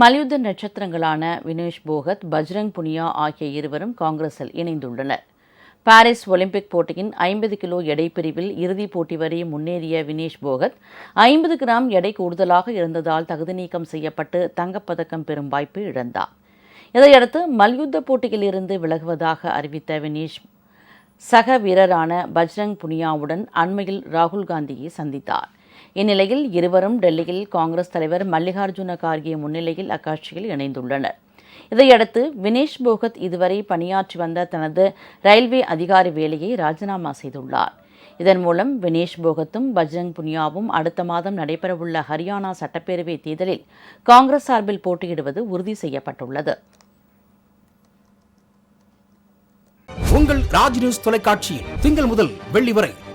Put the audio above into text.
மல்யுத்த நட்சத்திரங்களான வினேஷ் போகத் பஜ்ரங் புனியா ஆகிய இருவரும் காங்கிரஸில் இணைந்துள்ளனர். பாரிஸ் ஒலிம்பிக் போட்டியின் ஐம்பது கிலோ எடை பிரிவில் இறுதிப் போட்டி வரை முன்னேறிய வினேஷ் போகத் ஐம்பது கிராம் எடை கூடுதலாக இருந்ததால் தகுதி நீக்கம் செய்யப்பட்டு தங்கப்பதக்கம் பெறும் வாய்ப்பு இழந்தார். இதையடுத்து மல்யுத்த போட்டியிலிருந்து விலகுவதாக அறிவித்த வினேஷ் சக வீரரான பஜ்ரங் புனியாவுடன் அண்மையில் ராகுல் காந்தியை சந்தித்தார். இந்நிலையில் இருவரும் டெல்லியில் காங்கிரஸ் தலைவர் மல்லிகார்ஜுன கார்கே முன்னிலையில் அக்கட்சியில் இணைந்துள்ளனர். இதையடுத்து வினேஷ் போகத் இதுவரை பணியாற்றி வந்த தனது ரயில்வே அதிகாரி வேலையை ராஜினாமா செய்துள்ளார். இதன் மூலம் வினேஷ் போகத்தும் பஜ்ரங் புனியாவும் அடுத்த மாதம் நடைபெறவுள்ள ஹரியானா சட்டப்பேரவை தேர்தலில் காங்கிரஸ் சார்பில் போட்டியிடுவது உறுதி செய்யப்பட்டுள்ளது. உங்கள் ராஜ் நியூஸ் தொலைக்காட்சியில் திங்கள் முதல் வெள்ளி வரை